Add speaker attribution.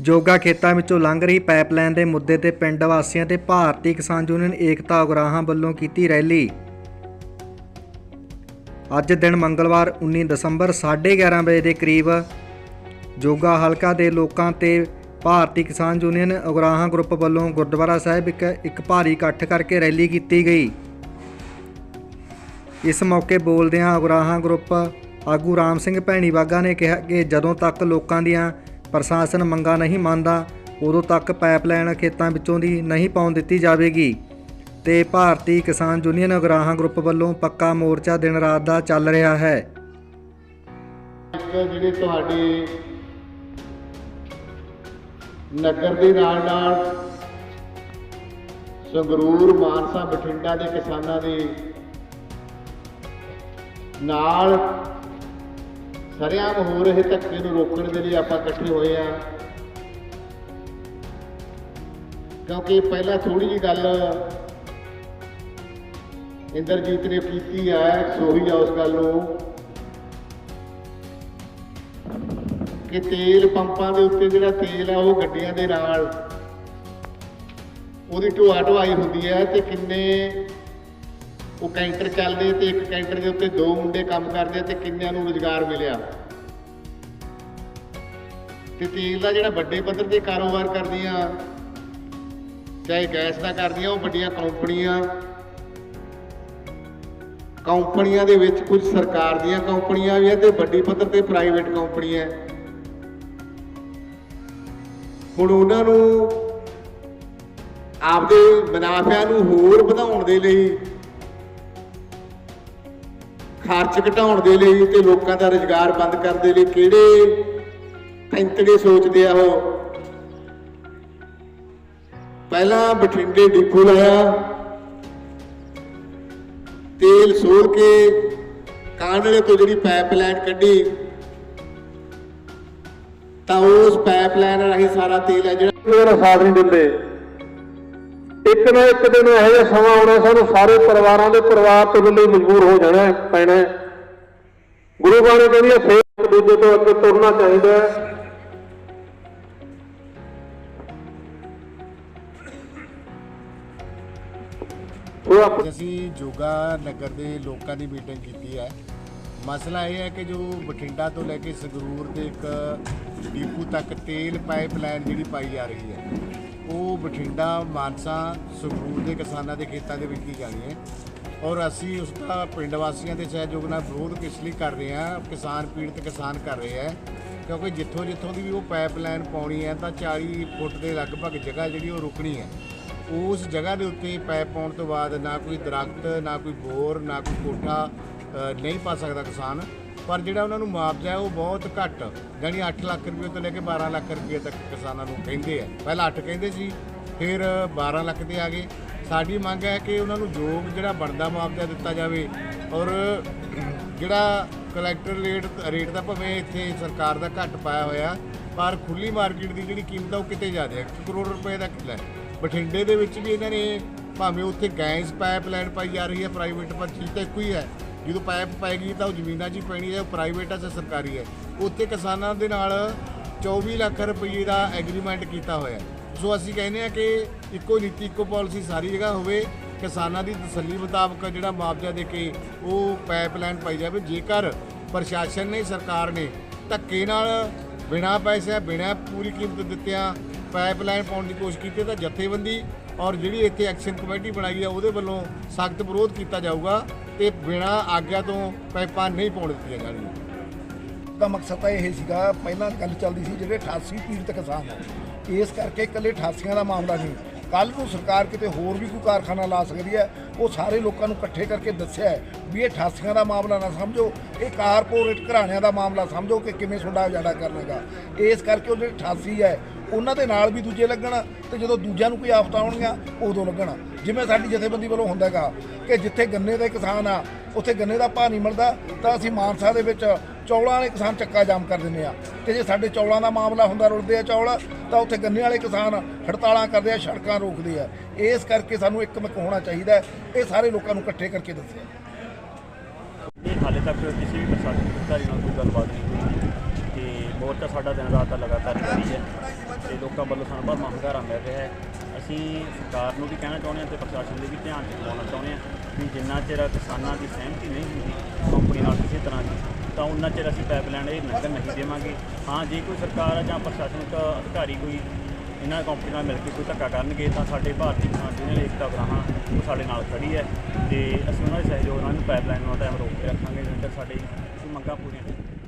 Speaker 1: ਜੋਗਾ ਖੇਤਾਂ ਵਿੱਚੋਂ ਲੰਘ ਰਹੀ ਪਾਈਪਲਾਈਨ ਦੇ ਮੁੱਦੇ ਤੇ ਪਿੰਡ ਵਾਸੀਆਂ ਤੇ ਭਾਰਤੀ ਕਿਸਾਨ ਯੂਨੀਅਨ ਏਕਤਾ ਉਗਰਾਹਾਂ ਵੱਲੋਂ ਕੀਤੀ ਰੈਲੀ। ਅੱਜ ਦਿਨ ਮੰਗਲਵਾਰ 19 ਦਸੰਬਰ 11:30 ਵਜੇ ਦੇ ਕਰੀਬ ਜੋਗਾ ਹਲਕਾ ਦੇ ਲੋਕਾਂ ਤੇ ਭਾਰਤੀ ਕਿਸਾਨ ਯੂਨੀਅਨ ਉਗਰਾਹਾਂ ਗਰੁੱਪ ਵੱਲੋਂ ਗੁਰਦੁਆਰਾ ਸਾਹਿਬ ਇੱਕ ਇੱਕ ਭਾਰੀ ਇਕੱਠ ਕਰਕੇ ਰੈਲੀ ਕੀਤੀ ਗਈ। ਇਸ ਮੌਕੇ ਬੋਲਦਿਆਂ ਉਗਰਾਹਾਂ ਗਰੁੱਪ ਆਗੂ ਰਾਮ ਸਿੰਘ ਭੈਣੀਵਾਗਾ ਨੇ ਕਿਹਾ ਕਿ ਜਦੋਂ ਤੱਕ ਲੋਕਾਂ ਦੀਆਂ ਪ੍ਰਸ਼ਾਸਨ ਮੰਗਾਂ ਨਹੀਂ ਮੰਨਦਾ, ਉਦੋਂ ਤੱਕ ਪਾਈਪਲਾਈਨ ਖੇਤਾਂ ਵਿੱਚੋਂ ਦੀ ਨਹੀਂ ਪਾਉਣ ਦਿੱਤੀ ਜਾਵੇਗੀ। ਤੇ ਭਾਰਤੀ ਕਿਸਾਨ ਯੂਨੀਅਨ ਅਗਰਾਹਾਂ ਗਰੁੱਪ ਵੱਲੋਂ ਪੱਕਾ ਮੋਰਚਾ ਦਿਨ ਰਾਤ ਦਾ ਚੱਲ ਰਿਹਾ ਹੈ।
Speaker 2: ਇੱਕ ਜਿਹੜੀ ਤੁਹਾਡੀ ਨਗਰ ਦੇ ਨਾਲ ਨਾਲ ਸੰਗਰੂਰ ਮਾਨਸਾ ਬਠਿੰਡਾ ਦੇ ਕਿਸਾਨਾਂ ਦੇ ਨਾਲ ਸਰਿਆਮ ਹੋ ਰਹੇ ਧੱਕੇ ਨੂੰ ਰੋਕਣ ਦੇ ਲਈ ਆਪਾਂ ਇਕੱਠੇ ਹੋਏ ਆ। ਕਿਉਂਕਿ ਪਹਿਲਾਂ ਥੋੜੀ ਜੀ ਗੱਲ ਇੰਦਰਜੀਤ ਨੇ ਕੀਤੀ ਹੈ ਸੋਹੀ ਆ ਉਸ ਗੱਲ ਨੂੰ। ਕਿ ਤੇਲ ਪੰਪਾਂ ਦੇ ਉੱਤੇ ਜਿਹੜਾ ਤੇਲ ਆ, ਉਹ ਗੱਡੀਆਂ ਦੇ ਨਾਲ ਉਹਦੀ ਢੋਆ ਢਵਾਈ ਹੁੰਦੀ ਹੈ ਤੇ ਕਿੰਨੇ ਉਹ ਕੈਂਟਰ ਚੱਲਦੇ ਤੇ ਇੱਕ ਕੈਂਟਰ ਦੇ ਉੱਤੇ ਦੋ ਮੁੰਡੇ ਕੰਮ ਕਰਦੇ ਤੇ ਕਿੰਨਿਆਂ ਨੂੰ ਰੁਜ਼ਗਾਰ ਮਿਲਿਆ। ਤੇ ਤੇਲ ਦਾ ਜਿਹੜਾ ਵੱਡੇ ਪੱਧਰ ਤੇ ਕਾਰੋਬਾਰ ਕਰਦੀਆਂ, ਚਾਹੇ ਗੈਸ ਦਾ ਕਰਦੀਆਂ, ਉਹ ਵੱਡੀਆਂ ਕੰਪਨੀਆਂ। ਕੰਪਨੀਆਂ ਦੇ ਵਿੱਚ ਕੁਝ ਸਰਕਾਰ ਦੀਆਂ ਕੰਪਨੀਆਂ ਵੀ ਹੈ ਤੇ ਵੱਡੀ ਪੱਧਰ ਤੇ ਪ੍ਰਾਈਵੇਟ ਕੰਪਨੀਆਂ। ਹੈ ਹੁਣ ਉਹਨਾਂ ਨੂੰ ਆਪਦੇ ਮੁਨਾਫਿਆਂ ਨੂੰ ਹੋਰ ਵਧਾਉਣ ਦੇ ਲਈ ਖਰਚ ਘਟਾਉਣ ਦੇ ਲਈ ਤੇ ਲੋਕਾਂ ਦਾ ਰੁਜ਼ਗਾਰ ਬੰਦ ਕਰਨ ਦੇ ਲਈ ਕਿਹੜੇ ਪੈਂਤੜੇ ਸੋਚਦੇ ਆ ਉਹ? ਪਹਿਲਾਂ ਬਠਿੰਡੇ ਡਿਪੂ ਲਾਇਆ, ਤੇਲ ਸੋੜ ਕੇ ਕਾਂਡਲੇ ਤੋਂ ਜਿਹੜੀ ਪਾਈਪਲਾਈਨ ਕੱਢੀ, ਤਾਂ ਉਸ ਪਾਈਪਲਾਈਨ ਰਾਹੀਂ ਸਾਰਾ ਤੇਲ ਹੈ ਜਿਹੜਾ
Speaker 3: ਮੇਰਾ ਸਾਥ ਨਹੀਂ ਦਿੰਦੇ। ਇੱਕ ਨਾ ਇੱਕ ਦਿਨ ਇਹੋ ਜਿਹਾ ਸਮਾਂ ਆਉਣਾ ਸਾਨੂੰ ਸਾਰੇ ਪਰਿਵਾਰਾਂ ਦੇ ਪਰਿਵਾਰ ਤੁਰਨ ਲਈ ਮਜਬੂਰ ਹੋ ਜਾਣਾ ਪੈਣਾ ਗੁਰੂ ਬਾਣੀ ਕਹਿੰਦੀ ਹੈ, ਫੇਰ ਇੱਕ ਦੂਜੇ ਤੋਂ ਅੱਗੇ ਤੁਰਨਾ ਚਾਹੀਦਾ ਹੈ।
Speaker 2: ਅਸੀਂ ਜੋਗਾ ਨਗਰ ਦੇ ਲੋਕਾਂ ਦੀ ਮੀਟਿੰਗ ਕੀਤੀ ਹੈ। ਮਸਲਾ ਇਹ ਹੈ ਕਿ ਜੋ ਬਠਿੰਡਾ ਤੋਂ ਲੈ ਕੇ ਸੰਗਰੂਰ ਦੇ ਇੱਕ ਡੀਪੂ ਤੱਕ ਤੇਲ ਪਾਈਪਲਾਈਨ ਜਿਹੜੀ ਪਾਈ ਜਾ ਰਹੀ ਹੈ ਉਹ ਬਠਿੰਡਾ, ਮਾਨਸਾ, ਸੰਗਰੂਰ ਦੇ ਕਿਸਾਨਾਂ ਦੇ ਖੇਤਾਂ ਦੇ ਵਿੱਚ ਦੀ ਜਾਣੀ ਹੈ। ਔਰ ਅਸੀਂ ਉਸ ਦਾ ਪਿੰਡ ਵਾਸੀਆਂ ਦੇ ਸਹਿਯੋਗ ਨਾਲ ਵਿਰੋਧ ਕਿਸ ਲਈ ਕਰ ਰਹੇ ਹਾਂ, ਕਿਸਾਨ ਪੀੜਤ ਕਿਸਾਨ ਕਰ ਰਹੇ ਹੈ। ਕਿਉਂਕਿ ਜਿੱਥੋਂ ਜਿੱਥੋਂ ਦੀ ਵੀ ਉਹ ਪਾਈਪਲਾਈਨ ਪਾਉਣੀ ਹੈ, ਤਾਂ 40 ਫੁੱਟ ਦੇ ਲਗਭਗ ਜਗ੍ਹਾ ਜਿਹੜੀ ਉਹ ਰੁਕਣੀ ਹੈ। ਉਸ ਜਗ੍ਹਾ ਦੇ ਉੱਤੇ ਪੈਪ ਪਾਉਣ ਤੋਂ ਬਾਅਦ ਨਾ ਕੋਈ ਦਰਖਤ, ਨਾ ਕੋਈ ਬੋਰ, ਨਾ ਕੋਈ ਕੋਠਾ ਨਹੀਂ ਪਾ ਸਕਦਾ ਕਿਸਾਨ। ਪਰ ਜਿਹੜਾ ਉਹਨਾਂ ਨੂੰ ਮੁਆਵਜ਼ਾ ਹੈ ਉਹ ਬਹੁਤ ਘੱਟ, ਜਾਣੀ 8 ਲੱਖ ਰੁਪਏ ਤੋਂ ਲੈ ਕੇ 12 ਲੱਖ ਰੁਪਏ ਤੱਕ ਕਿਸਾਨਾਂ ਨੂੰ ਕਹਿੰਦੇ ਆ। ਪਹਿਲਾਂ 8 ਕਹਿੰਦੇ ਸੀ, ਫਿਰ 12 ਲੱਖ ਤੇ ਆ ਗਏ। ਸਾਡੀ ਮੰਗ ਹੈ ਕਿ ਉਹਨਾਂ ਨੂੰ ਯੋਗ ਜਿਹੜਾ ਬਣਦਾ ਮੁਆਵਜ਼ਾ ਦਿੱਤਾ ਜਾਵੇ ਔਰ ਜਿਹੜਾ ਕਲੈਕਟਰ ਰੇਟ ਰੇਟ ਦਾ ਭਾਵੇਂ ਇੱਥੇ ਸਰਕਾਰ ਦਾ ਘੱਟ ਪਾਇਆ ਹੋਇਆ, ਪਰ ਖੁੱਲੀ ਮਾਰਕੀਟ ਦੀ ਜਿਹੜੀ ਕੀਮਤ ਆ ਉਹ ਕਿਤੇ ਜ਼ਿਆਦਾ ਹੈ। 1 ਕਰੋੜ ਰੁਪਏ ਦਾ ਕਿੱਲਾ ਹੈ। ਬਠਿੰਡੇ ਦੇ ਵਿੱਚ ਵੀ ਇਹਨਾਂ ਨੇ ਭਾਵੇਂ ਉੱਥੇ ਗੈਸ ਪਾਈਪਲਾਈਨ ਪਾਈ ਜਾ ਰਹੀ ਹੈ ਪ੍ਰਾਈਵੇਟ ਪਰ ਚੀਜ਼ ਤਾਂ ਇੱਕੋ ਹੀ ਹੈ। ਜਦੋਂ ਪਾਈਪ ਪਾਏਗੀ ਤਾਂ ਉਹ ਜ਼ਮੀਨਾਂ 'ਚ ਹੀ ਪੈਣੀ ਹੈ, ਉਹ ਪ੍ਰਾਈਵੇਟ ਹੈ ਜਾਂ ਸਰਕਾਰੀ ਹੈ। ਉੱਥੇ ਕਿਸਾਨਾਂ ਦੇ ਨਾਲ 24 ਲੱਖ ਰੁਪਏ ਦਾ ਐਗਰੀਮੈਂਟ ਕੀਤਾ ਹੋਇਆ ਸੋ ਅਸੀਂ ਕਹਿੰਦੇ ਆ ਕਿ ਇੱਕੋ ਨੀਤੀ, ਇੱਕੋ ਪਾਲਿਸੀ ਸਾਰੀ ਜਗ੍ਹਾ ਹੋਵੇ, ਕਿਸਾਨਾਂ ਦੀ ਤਸੱਲੀ ਮੁਤਾਬਕ ਜਿਹੜਾ ਮੁਆਵਜ਼ਾ ਦੇ ਕੇ ਉਹ ਪਾਈਪਲਾਈਨ ਪਾਈ ਜਾਵੇ। ਜੇਕਰ ਪ੍ਰਸ਼ਾਸਨ ਨੇ, ਸਰਕਾਰ ਨੇ ਧੱਕੇ ਨਾਲ ਬਿਨਾਂ ਪੈਸੇ, ਬਿਨਾਂ ਪੂਰੀ ਕੀਮਤ ਦਿੱਤਿਆਂ ਪਾਈਪਲਾਈਨ ਪਾਉਣ ਦੀ ਕੋਸ਼ਿਸ਼ ਕੀਤੀ, ਤਾਂ ਜਥੇਬੰਦੀ ਔਰ ਜਿਹੜੀ ਇੱਥੇ ਐਕਸ਼ਨ ਕਮੇਟੀ ਬਣਾਈ ਹੈ ਉਹਦੇ ਵੱਲੋਂ ਸਖਤ ਵਿਰੋਧ ਕੀਤਾ ਜਾਊਗਾ ਤੇ ਬਿਨਾਂ ਆਗਿਆ ਤੋਂ ਪਾਈਪਾਂ ਨਹੀਂ ਪਾਉਣ ਦਿੱਤੀਆਂ ਜਾਣਗੀਆਂ।
Speaker 4: ਦਾ ਮਕਸਦ ਤਾਂ ਇਹ ਸੀਗਾ, ਪਹਿਲਾਂ ਗੱਲ ਚੱਲਦੀ ਸੀ ਜਿਹੜੇ 88 ਪੀੜਤ ਕਿਸਾਨ ਆ, ਇਸ ਕਰਕੇ ਇਕੱਲੇ 88 ਦਾ ਮਾਮਲਾ ਨਹੀਂ। ਕੱਲ ਨੂੰ ਸਰਕਾਰ ਕਿਤੇ ਹੋਰ ਵੀ ਕੋਈ ਕਾਰਖਾਨਾ ਲਾ ਸਕਦੀ ਹੈ, ਉਹ ਸਾਰੇ ਲੋਕਾਂ ਨੂੰ ਇਕੱਠੇ ਕਰਕੇ ਦੱਸਿਆ ਹੈ ਵੀ ਇਹ 88 ਦਾ ਮਾਮਲਾ ਨਾ ਸਮਝੋ, ਇਹ ਕਾਰਪੋਰੇਟ ਘਰਾਣਿਆਂ ਦਾ ਮਾਮਲਾ ਸਮਝੋ ਕਿ ਕਿਵੇਂ ਤੁਹਾਡਾ ਉਜਾੜਾ ਕਰਨੇਗਾ। ਇਸ ਕਰਕੇ ਉਹ ਜਿਹੜੇ 88 ਹੈ, ਉਹਨਾਂ ਦੇ ਨਾਲ ਵੀ ਦੂਜੇ ਲੱਗਣ ਤੇ ਜਦੋਂ ਦੂਜਿਆਂ ਨੂੰ ਕੋਈ ਆਫਤ ਆਉਣਗੀਆਂ, ਉਦੋਂ ਲੱਗਣ। ਜਿਵੇਂ ਸਾਡੀ ਜਥੇਬੰਦੀ ਵੱਲੋਂ ਹੁੰਦਾ ਹੈਗਾ ਕਿ ਜਿੱਥੇ ਗੰਨੇ ਦੇ ਕਿਸਾਨ ਆ ਉੱਥੇ ਗੰਨੇ ਦਾ ਭਾਅ ਨਹੀਂ ਮਿਲਦਾ, ਤਾਂ ਅਸੀਂ ਮਾਨਸਾ ਦੇ ਵਿੱਚ ਚੌਲਾਂ ਵਾਲੇ ਕਿਸਾਨ ਚੱਕਾ ਜਾਮ ਕਰ ਦਿੰਦੇ ਆ ਤੇ ਜੇ ਸਾਡੇ ਚੌਲਾਂ ਦਾ ਮਾਮਲਾ ਹੁੰਦਾ, ਰੁਲਦੇ ਆ ਚੌਲ, ਤਾਂ ਉੱਥੇ ਗੰਨੇ ਵਾਲੇ ਕਿਸਾਨ ਹੜਤਾਲਾਂ ਕਰਦੇ ਆ, ਸੜਕਾਂ ਰੋਕਦੇ ਆ। ਇਸ ਕਰਕੇ ਸਾਨੂੰ ਇੱਕ ਮਿਕ ਹੋਣਾ ਚਾਹੀਦਾ ਇਹ ਸਾਰੇ ਲੋਕਾਂ ਨੂੰ ਇਕੱਠੇ ਕਰਕੇ ਦੱਸਿਆ।
Speaker 5: ਇਹ ਹਾਲੇ ਤੱਕ ਕਿਸੇ ਵੀ ਪ੍ਰਸ਼ਾਸਨਿਕ ਅਧਿਕਾਰੀ ਨਾਲ ਕੋਈ ਗੱਲਬਾਤ ਨਹੀਂ ਹੋਈ। ਤੇ ਮੋਰਚਾ ਸਾਡਾ ਦਿਨ ਰਾਤ ਦਾ ਲਗਾਤਾਰ ਜਾਰੀ ਹੈ। ਤੇ ਲੋਕਾਂ ਵੱਲੋਂ ਸਾਨੂੰ ਬਹੁਤ ਮਹੰਗਾਰਾ ਮਿਲ ਰਿਹਾ ਹੈ। ਅਸੀਂ ਸਰਕਾਰ ਨੂੰ ਵੀ ਕਹਿਣਾ ਚਾਹੁੰਦੇ ਹਾਂ ਤੇ ਪ੍ਰਸ਼ਾਸਨ ਦੇ ਵੀ ਧਿਆਨ ਦਿਵਾਉਣਾ ਚਾਹੁੰਦੇ ਹਾਂ। ਕਿ ਜਿੰਨਾ ਚਿਰ ਕਿਸਾਨਾਂ ਦੀ ਸਹਿਮਤੀ ਨਹੀਂ ਹੁੰਦੀ ਕੰਪਨੀ ਨਾਲ ਕਿਸੇ ਤਰ੍ਹਾਂ ਦੀ, ਤਾਂ ਉਹਨਾਂ ਚਿਰ ਅਸੀਂ ਪਾਈਪਲਾਈਨ ਇਹ ਲੰਘਣ ਨਹੀਂ ਦੇਵਾਂਗੇ। ਹਾਂ, ਜੇ ਕੋਈ ਸਰਕਾਰ ਜਾਂ ਪ੍ਰਸ਼ਾਸਨਿਕ ਅਧਿਕਾਰੀ ਕੋਈ ਇਹਨਾਂ ਕੰਪਨੀ ਨਾਲ ਮਿਲ ਕੇ ਕੋਈ ਧੱਕਾ ਕਰਨਗੇ, ਤਾਂ ਸਾਡੇ ਭਾਰਤੀ ਕਿਸਾਨ ਯੂਨੀਅਨ ਏਕਤਾ ਗਰਾਹਾਂ ਉਹ ਸਾਡੇ ਨਾਲ ਖੜੀ ਹੈ ਤੇ ਅਸੀਂ ਉਹਨਾਂ ਦੇ ਸਹਿਯੋਗ ਨਾਲ ਪਾਈਪਲਾਈਨ ਨੂੰ ਟਾਈਮ ਰੋਕ ਕੇ ਰੱਖਾਂਗੇ ਜਿੰਨਾ ਚਿਰ ਸਾਡੇ ਮੰਗਾਂ ਪੂਰੀਆਂ ਨਹੀਂ